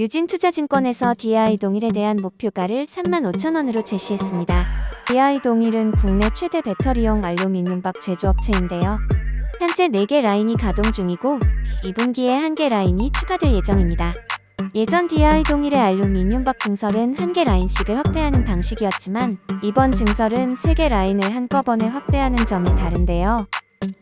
유진투자증권에서 DI 동일에 대한 목표가를 35,000원으로 제시했습니다. DI 동일은 국내 최대 배터리용 알루미늄박 제조업체인데요. 현재 4개 라인이 가동 중이고 2분기에 1개 라인이 추가될 예정입니다. 예전 DI 동일의 알루미늄박 증설은 1개 라인씩을 확대하는 방식이었지만 이번 증설은 3개 라인을 한꺼번에 확대하는 점이 다른데요.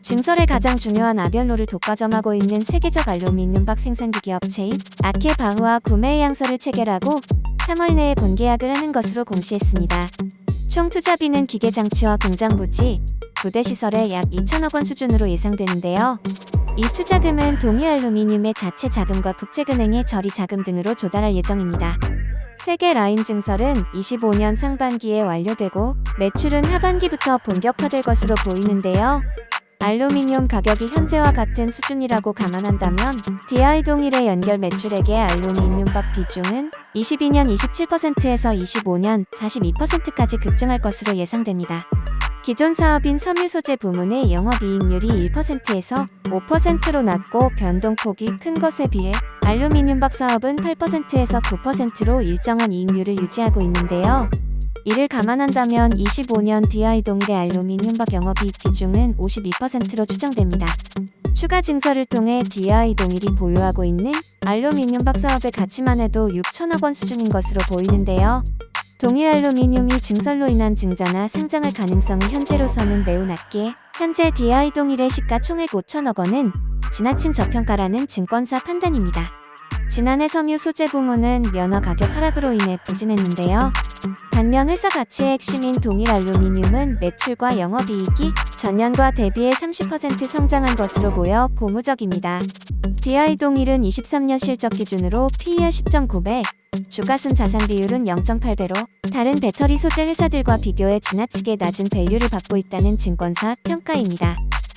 증설의 가장 중요한 아별로를 독과점하고 있는 세계적 알루미늄박 생산기계 업체인 아케바흐와 구매 양서를 체결하고 3월 내에 본계약을 하는 것으로 공시했습니다. 총 투자비는 기계 장치와 공장 부지, 부대 시설에 약 2천억 원 수준으로 예상되는데요. 이 투자금은 동일 알루미늄의 자체 자금과 국제은행의 저리 자금 등으로 조달할 예정입니다. 세계 라인 증설은 25년 상반기에 완료되고 매출은 하반기부터 본격화될 것으로 보이는데요. 알루미늄 가격이 현재와 같은 수준이라고 감안한다면 DI 동일의 연결 매출액의 알루미늄박 비중은 22년 27%에서 25년 42%까지 급증할 것으로 예상됩니다. 기존 사업인 섬유 소재 부문의 영업이익률이 1%에서 5%로 낮고 변동폭이 큰 것에 비해 알루미늄박 사업은 8%에서 9%로 일정한 이익률을 유지하고 있는데요. 이를 감안한다면 25년 DI 동일의 알루미늄박 영업이익 비중은 52%로 추정됩니다. 추가 증설을 통해 DI 동일이 보유하고 있는 알루미늄박 사업의 가치만 해도 6천억 원 수준인 것으로 보이는데요. 동일 알루미늄이 증설로 인한 증자나 상장할 가능성은 현재로서는 매우 낮기에 현재 DI 동일의 시가 총액 5천억 원은 지나친 저평가라는 증권사 판단입니다. 지난해 섬유 소재 부문은 면허 가격 하락으로 인해 부진했는데요. 반면 회사 가치의 핵심인 동일 알루미늄은 매출과 영업이익이 전년과 대비해 30% 성장한 것으로 보여 고무적입니다. DI 동일은 23년 실적 기준으로 PER 10.9배, 주가순 자산 비율은 0.8배로 다른 배터리 소재 회사들과 비교해 지나치게 낮은 밸류를 받고 있다는 증권사 평가입니다.